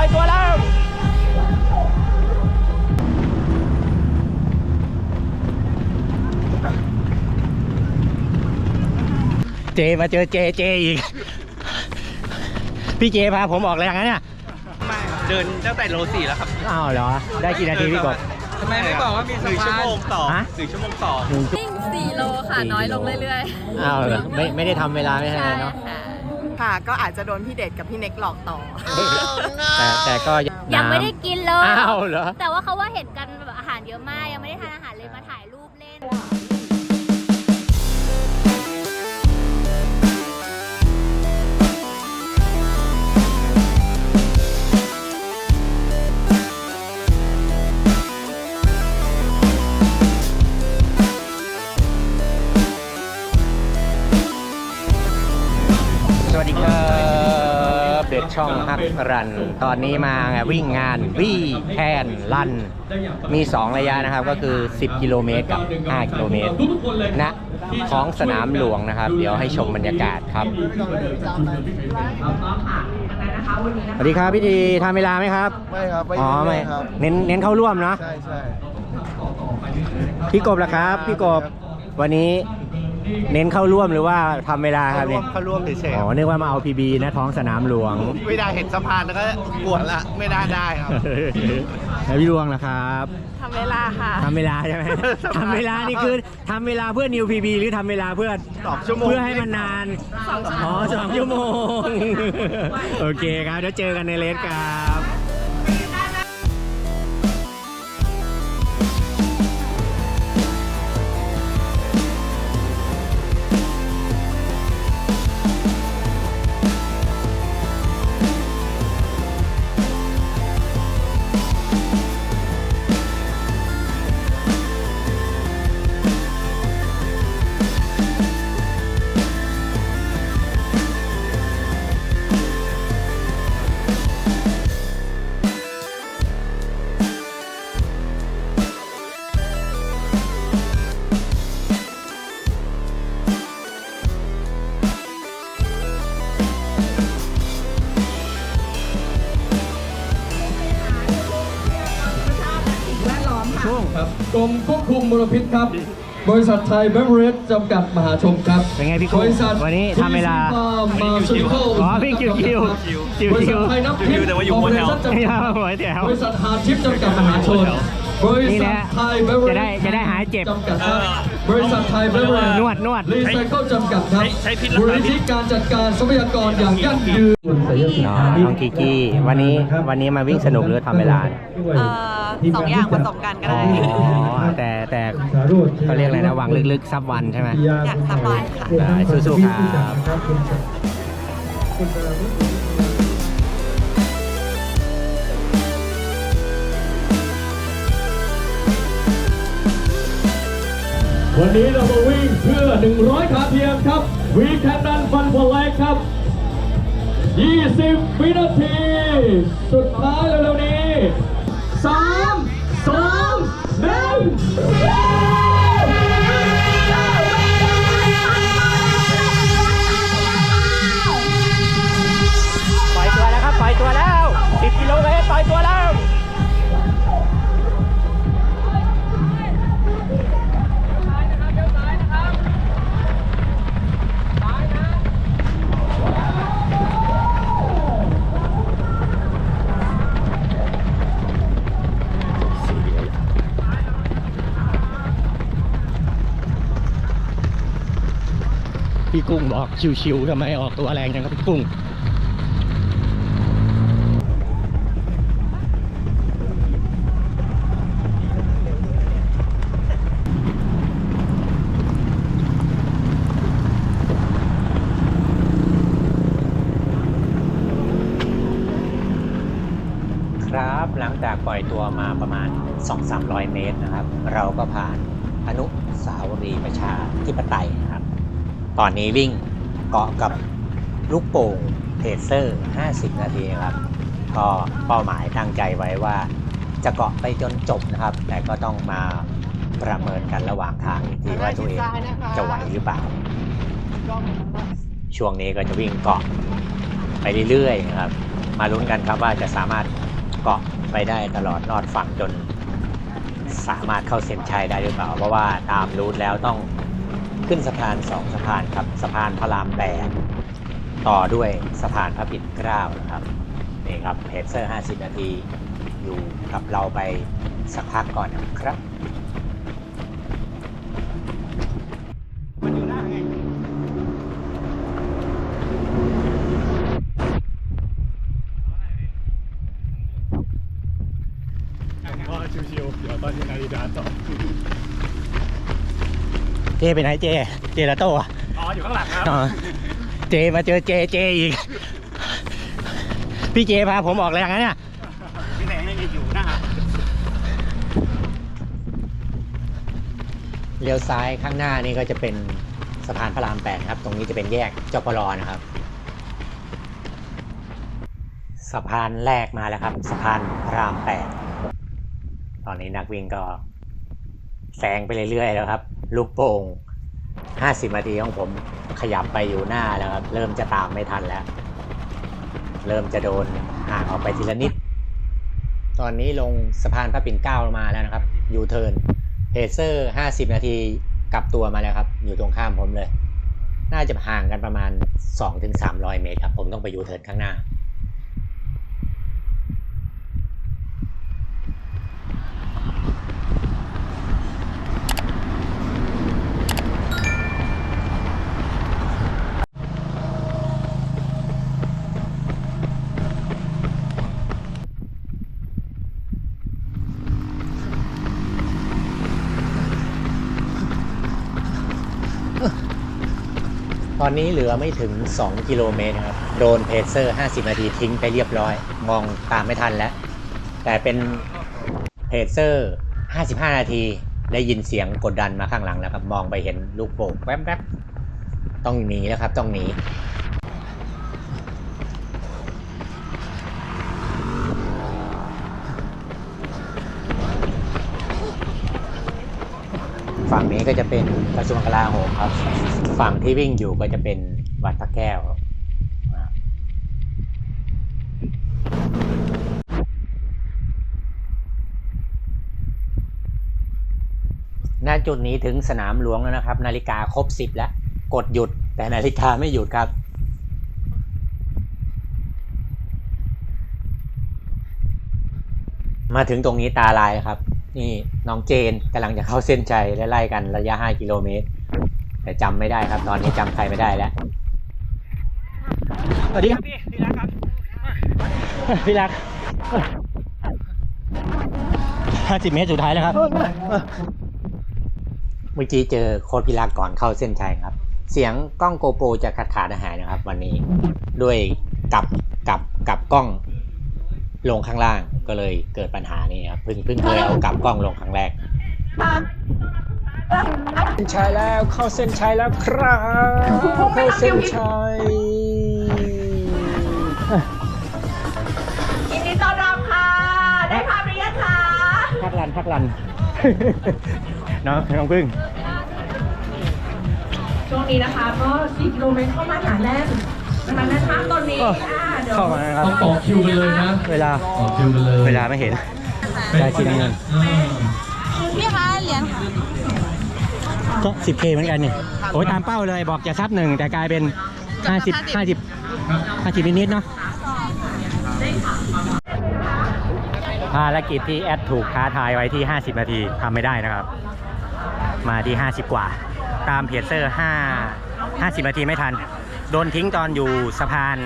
ล่อยตัวแล้วเจมาเจอเจเจอีก พี่เจพาผมออกแรงนะเนี่ยไม่เดินตั้งแต่โลสี่แล้วครับอ้าวเหรอ ได้กี่นาทีพี่กบทำไมไม่บอกว่ามีหนึ่งชั่วโมงสองฮะหนึ่งชั่วโมงสองหนึ่งวิ่ง4โลค่ะ น้อยลงเรื่อยอ้าวเหรอไม่ไม่ได้ทำเวลาไม่ๆใช่เนาะ ค่ะค่ะ ก็อาจจะโดนพี่เดชกับพี่เน็กหลอกต่อ แต่แต่ก็ยังไม่ได้กินเลย อ้าวเหรอ แต่ว่าเขาว่าเห็นกันแบบอาหารเยอะมาก ยังไม่ได้ทานอาหารเลยมาถ่ายรูปเล่น ช่องฮักรัน ตอนนี้มาวิ่งงานวี่แคนลัน มี 2 ระยะนะครับก็คือ 10 กิโลเมตรกับ 5 กิโลเมตรณท้องสนามหลวงนะครับ เดี๋ยวให้ชมบรรยากาศครับสวัสดีครับพี่ทีทำเวลาไหมครับไม่ครับไม่อ๋อไม่ครับเน้นเน้นเข้าร่วมเนาะใช่ใช่พี่กบล่ะครับ พี่กบวันนี้ เน้นเข้าร่วมหรือว่าทำเวลาครับร่เนี่วยมเขาร่วมเฉยอ๋อ นึกว่ามาเอาพีบีนะท้องสนามหลวง ๆไม่ได้เห็นสะพานแล้วก็ปวดละไม่ได้ได้ครับ แล้วพี่ดวงล่ะครับทำเวลาค่ะ ทำเวลาใช่ไหมทำเวลานี่คือทำเวลาเพื่อนิวพีบีหรือทำเวลาเพื่อสองชั่วโมง เพื่อให้มันนานอ๋อสองชั่วโมง โอเคครับเดี๋ยวเจอกันในเลสครับครับ ควบคุมมลพิษครับ บริษัทไทยเบเวอเรจจำกัดมหาชนครับเป็นไงพี่กุ้งบริษัทวันนี้ทำเวลามาซูนิคอลอ๋อวิ่งคิวๆคิวๆบริษัทไทยนับทิพย์แต่ว่าอยู่หัวแถวจำไม่กัดเอาหัวแถวบริษัทหาทิพย์จำกัดมหาชน บรินี่ษัแหทละไทยเบเวอเรจจะได้จะได้หายเจ็บ จำกัดครับ บริษัทไทยเบเวอเรจนวดนวด รีไซเคิลจำกัดครับใช้พิษรักบษาพิษริธีการจัดการทรัพยากรอย่างยั่งยืนน้องน้องกิกกี้วันนี้วันนี้มาวิ่งสนุกหรือทำเวลาเนี่ย เอ่อสองอย่างผสมกันก็อ๋ได้อแต่แต่เขาเรียกอะไรนะวางลึกๆซับวันใช่ไหม อยากสบายค่ะ ได้สู้ๆครับวั วันนี้เรามาวิ่งเพื่อ 100 ขาเทียมครับวีแคนดันฟันฟอร์แลกครับ 20 วินาที สุดท้ายเร็วๆนี้ 3 กุ้งบอกชิวๆทำไมออกตัวแรงจังครับพี่กุ้งครับหลังจากปล่อยตัวมาประมาณ 2-300 เมตรนะครับ เราก็ผ่านอนุสาวรีย์ประชาธิปไตยนะครับ ตอนนี้วิ่งเกาะกับลูกโป่งเทเซอร์ 50 นาทีครับ ก็เป้าหมายตั้งใจไว้ว่าจะเกาะไปจนจบนะครับ แต่ก็ต้องมาประเมินกันระหว่างทางอีกทีว่าตัวเองจะไหวหรือเปล่า ช่วงนี้ก็จะวิ่งเกาะไปเรื่อยๆนะครับ มาลุ้นกันครับว่าจะสามารถเกาะไปได้ตลอดรอดฝั่งจน สามารถเข้าเส้นชัยได้หรือเปล่า เพราะว่าตามรูทแล้วต้อง ขึ้นสะพานสองสะพานครับสะพานพระรามแปดต่อด้วยสะพานพระปิ่นเกล้านะครับนี่ครับเพจเซอร์ 50 นาที อยู่กับเราไปสักพักก่อนนะครับ ก็ชิวๆเดี๋ยวตอนนี้นาฬิกาต่อ เจ ไปไหนเจ เจละโต้อะอ๋ออยู่ข้างหลังครับอ๋อเจมาเจอเจเจอีก พี่เจพาผมออกแรงนะเนี่ย พี่แหนงยังอยู่นะครับเลี้ยวซ้ายข้างหน้านี่ก็จะเป็นสะพานพระรามแปดครับ ตรงนี้จะเป็นแยกจปรนะครับ สะพานแรกมาแล้วครับ สะพานพระรามแปดตอนนี้นักวิ่งก็แซงไปเรื่อยๆแล้วครับ ลูกโป่ง50นาทีของผมขยับไปอยู่หน้าแล้วครับเริ่มจะตามไม่ทันแล้ว เริ่มจะโดนห่างออกไปทีละนิด ตอนนี้ลงสะพานพระปิ่นเกล้ามาแล้วนะครับยูเทิร์นเพเซอร์50 นาทีกลับตัวมาแล้วครับ อยู่ตรงข้ามผมเลย น่าจะห่างกันประมาณ 2-300 เมตรครับ ผมต้องไปยูเทิร์นข้างหน้า อนนี้เหลือไม่ถึง 2 กิโลเมตรครับ โดนเพเซอร์ 50 นาทีทิ้งไปเรียบร้อย มองตามไม่ทันแล้ว แต่เป็นเพเซอร์ 55 นาที ได้ยินเสียงกดดันมาข้างหลังแล้วครับ มองไปเห็นลูกโป่งแวบๆ ต้องหนีแล้วครับ ต้องหนี ก็จะเป็นกระทรวงกลาโหมครับ ฝั่งที่วิ่งอยู่ก็จะเป็นวัดพระแก้วนะครับณจุดนี้ถึงสนามหลวงแล้วนะครับ นาฬิกาครบสิบแล้ว กดหยุดแต่นาฬิกาไม่หยุดครับ มาถึงตรงนี้ตาลายครับ นี่น้องเจนกำลังจะเข้าเส้นชัยและไล่กันระยะ 5 กิโลเมตร แต่จำไม่ได้ครับ ตอนนี้จำใครไม่ได้แล้ว สวัสดีครับพี่พี่รักครับพี่รักห้าสิบเมตรสุดท้ายแล้วครับ เมื่อกี้เจอโค้ดพิรักก่อนเข้าเส้นชัยครับ เสียงกล้องโกโปรจะขาดขาดหายนะครับ วันนี้ด้วยกลับกลับกลับกล้องลงข้างล่าง ก็เลยเกิดปัญหานี้ครับเพิ่งเพิ่งเคยเอากลับกล้องลงครั้งแรกเส้นชัยแล้วเข้าเส้นชัยแล้วครับเข้าเส้นชัยยินดีต้อนรับค่ะ ได้ภาพหรือยังคะพักลันพักลันน้องน้องพึ่งช่วงนี้นะคะก็4กิโลเมตรเข้ามาหนาแน่นนะคะแน่นมากตอนนี้โอ้อ่า เดี๋ยวเข้ามาครับ ต้องต่อคิวกันเลยนะ เวลา ต่อคิวกันเลยเวลาไม่เห็น ได้ชิ้นเงินอ่าพี่คะเหรียญค่ะก็ 10K เหมือนกันนี่โอ้ยตามเป้าเลยบอกจะซับหนึ่งแต่กลายเป็น 50 50 50นิดๆเนาะภารกิจที่แอดถูกท้าทายไว้ที่ 50 นาทีทำไม่ได้นะครับ มาที่ 50 กว่า ตามเพจเซอร์ 5 50 นาทีไม่ทัน โดนทิ้งตอนอยู่สะพาน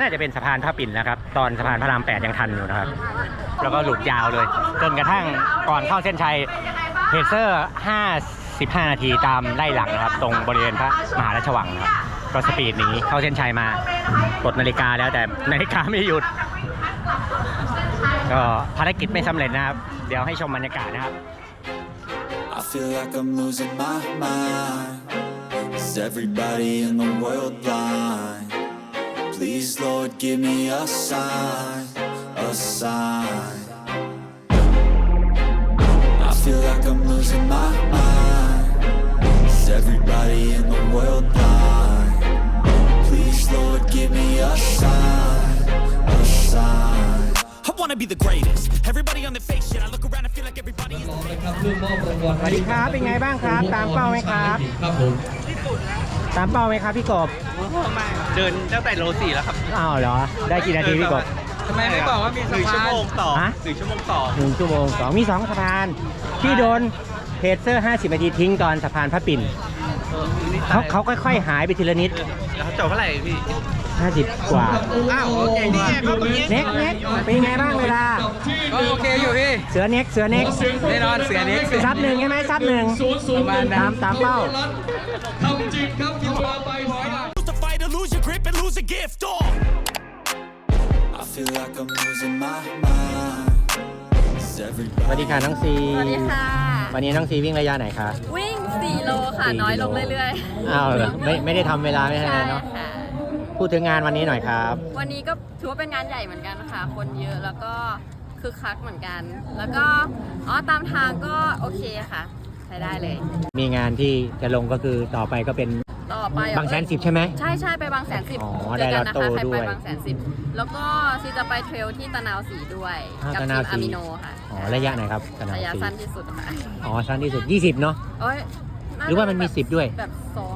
น่าจะเป็นสะพานพระปิ่นนะครับ ตอนสะพานพระราม8ยังทันอยู่นะครับ แล้วก็หลุดยาวเลย จนกระทั่งก่อนเข้าเส้นชัยเพเซอร์ 55 นาทีตามไล่หลังนะครับ ตรงบริเวณพระมหาราชวังนะครับก็สปีดหนีเข้าเส้นชัยมากดนาฬิกาแล้วแต่นาฬิกาไม่หยุด ก็ภารกิจไม่สำเร็จนะครับ เดี๋ยวให้ชมบรรยากาศนะครับ I feel like I'm losing my mind. Is everybody in the world blind? Please, Lord, give me a sign, a sign. I feel like I'm losing my mind. Is everybody in the world blind? Please, Lord, give me a sign, wanna be the greatest. Everybody on the fake shit, I look around and feel like everybody is. สวัสดีครับ เป็นไงบ้างครับ ตามเป้าไหมครับ ครับผม ตามเป้าไหมครับพี่กบเดินตั้งแต่โลสี่แล้วครับอ้าวเหรอ ได้กี่นาทีพี่กบทำไมไม่บอกว่ามีสะพานหนึ่งชั่วโมงสองฮะ หนึ่งชั่วโมงสองหนึ่งชั่วโมงสองมีสองสะพานพี่โดนเทเซอร์ 50นาทีทิ้งตอนสะพานพระปิ่นเขาเขาค่อยๆ หายไปทีละนิด แล้วจบเท่าไหร่พี่ 50กว่า อ้าวโอเคนี่ไงก็เมื่อกี้เน็กเน็กเป็นไงบ้างเวลา ก็โอเคอยู่พี่ เสือเน็กเสือเน็กแน่นอนเสือเน็กซับหนึ่งใช่ไหมซับหนึ่งศูนย์ศูนย์ตามตามเป้าทำจริงครับกินเวลาไปสาม Lose the fight or lose your grip and lose a gift. Oh. I feel like I'm losing my mind. Is ส everybody วัสดีค่ะน้องซี สวัสดีค่ะ วันนี้น้องซีวิ่งระยะไหนคะ วิ่ง 4 โลค่ะ น้อยลงเรื่อยๆ อ้าวเหรอไม่ไม่ได้ทำเวลาไม่ใช่ใช่เนาะค่ะ พูดถึงงานวันนี้หน่อยครับ วันนี้ก็ถือว่าเป็นงานใหญ่เหมือนกันค่ะ คนเยอะแล้วก็คึกคักเหมือนกัน แล้วก็อ๋อตามทางก็โอเคค่ะใช้ได้เลย มีงานที่จะลงก็คือต่อไปก็เป็นต่อไปบางแสนสิบใช่ไหม ใช่ใช่ไปบางแสนสิบอ๋อเจอกันได้ลอตนะโต้คะใครด้ไปวยบางแสนสิบแล้วก็ซีจะไปเทรลที่ตะนาวสีด้วยอ่ากัตะทีนาวมสีอะมิโนค่ะอ๋อระยะไหนครับกนาวระยะสีสั้นที่สุดค่ะอ๋อสั้นที่สุด 20 เนาะโอ้ยน่หรือว่ามันมีแบบ10 ด้วย แบบซ้อม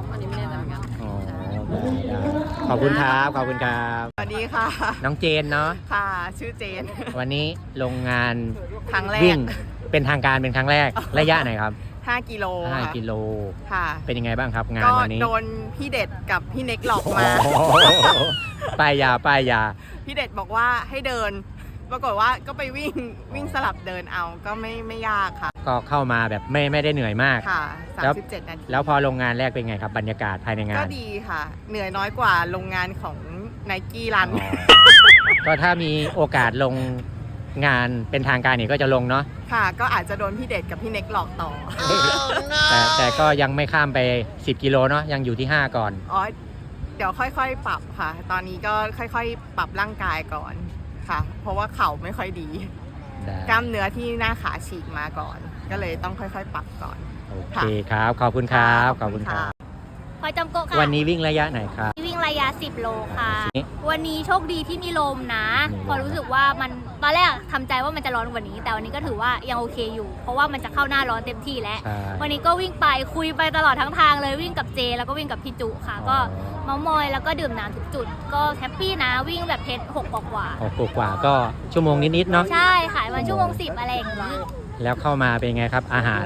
ขอบคุณครับ ขอบคุณครับ สวัสดีค่ะ น้องเจนเนาะ ค่ะ ชื่อเจน วันนี้ลงงานครั้งแรกวิ่งเป็นทางการเป็นครั้งแรก ระยะไหนครับ5กิโลค่ะ5กิโล ค่ะ เป็นยังไงบ้างครับงานก็วันนี้โดนพี่เด็ดกับพี่เน็กหลอกโอ้มาโหป้ายยาป้ายยา พี่เด็ดบอกว่าให้เดิน ปรากฏว่าก็ไปวิ่งวิ่งสลับเดินเอาก็ไม่ไม่ยากค่ะ ก็เข้ามาแบบไม่ไม่ได้เหนื่อยมาก ค่ะแล้ว 37นาทีแล้วพอลงงานแรกเป็นไงครับบรรยากาศภายในงาก็นดีค่ะ เหนื่อยน้อยกว่าโรงงานของไนกี้รัน อ๋อก็ถ้ามีโอกาสลงงานเป็นทางการเนี่ยก็จะลงเนาะค่ะ ก็อาจจะโดนพี่เด็ดกับพี่เน็กหลอกต่อ แต่แต่ก็ยังไม่ข้ามไป 10 กิโลเนาะยังอยู่ที่ 5 ก่อน อ๋อ เดี๋ยวค่อยๆ ปรับค่ะ ตอนนี้ก็ค่อยๆ ปรับร่างกายก่อน ค่ะ เพราะว่าเข่าไม่ค่อยดี ได้กล้ามเนื้อที่หน้าขาฉีกมาก่อน ก็เลยต้องค่อยๆ ปรับก่อน โอเคครับ ขอบคุณครับ ขอบคุณครับ พลอยจำโกะค่ะวันนี้วิ่งระยะไหนครับ วิ่งระยะ 10 โลค่ะนี่วันนี้โชคดีที่มีลมนะมีลม พอรู้สึกว่ามันตอนแรกทำใจว่ามันจะร้อนกว่านี้ แต่วันนี้ก็ถือว่ายังโอเคอยู่ เพราะว่ามันจะเข้าหน้าร้อนเต็มที่แล้ว ใช่ วันนี้ก็วิ่งไปคุยไปตลอดทั้งทางเลยวิ่งกับเจ แล้วก็วิ่งกับพี่จุค่ะ ก็เมามอยแล้วก็ดื่มน้ำทุกจุด ก็แฮปปี้นะวิ่งแบบเพชรหกกว่าหกกว่าๆก็ชั่วโมงนิดๆเนาะ ๆใช่ค่ะวันชั่วโมงสิบอะไรอย่างนี้ แล้วเข้ามาเป็นไงครับอาหาร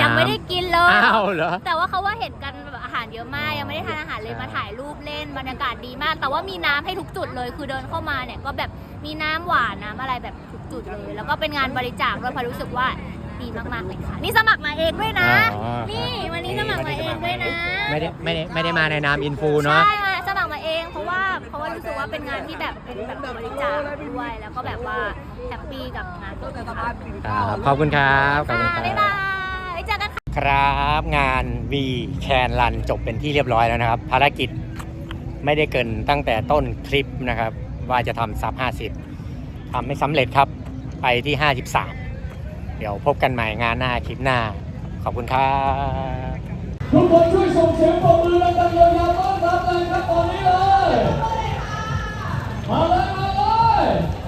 ยังไม่น้ำได้กินเลย อ้าวเหรอ แต่ว่าเขาว่าเห็นกันแบบอาหารเยอะมาก ยังไม่ได้ทานอาหารเลยมาถ่ายรูปเล่นบรรยากาศดีมาก แต่ว่ามีน้ำให้ทุกจุดเลย คือเดินเข้ามาเนี่ยก็แบบมีน้ำหวานน้ำอะไรแบบทุกจุดเลย แล้วก็เป็นงานบริจาคด้วยเพราะรู้สึกว่าดีมากๆเลยค่ะ นี่สมัครมาเองด้วยนะ อ๋อ นี่วันนี้สมัครมาเองด้วยนะ ไม่ได้ไม่ได้ไม่ได้มาในนามอินฟูเนาะ ใช่ค่ะสมัครมาเองเพราะว่าเพราะว่ารู้สึกว่าเป็นงานที่แบบเป็นแบบบริจาคด้วยแล้วก็แบบว่าแฮปปี้กับงานที่ทำครับขอบคุณครับ ขอบคุณค่ะครับ บ๊ายบายเจอกัน ครับงาน V แคนลันจบเป็นที่เรียบร้อยแล้วนะครับ ภารกิจไม่ได้เกินตั้งแต่ต้นคลิปนะครับ ว่าจะทำซับ 50ทำไม่สำเร็จครับไปที่ 53 เดี๋ยวพบกันใหม่งานหน้าคลิปหน้า ขอบคุณครับทุกคนช่วยส่งเสียงปรบมือและกันเลยาวต้อนรับเลยครับตอนนี้เลย มาเลยมาเลย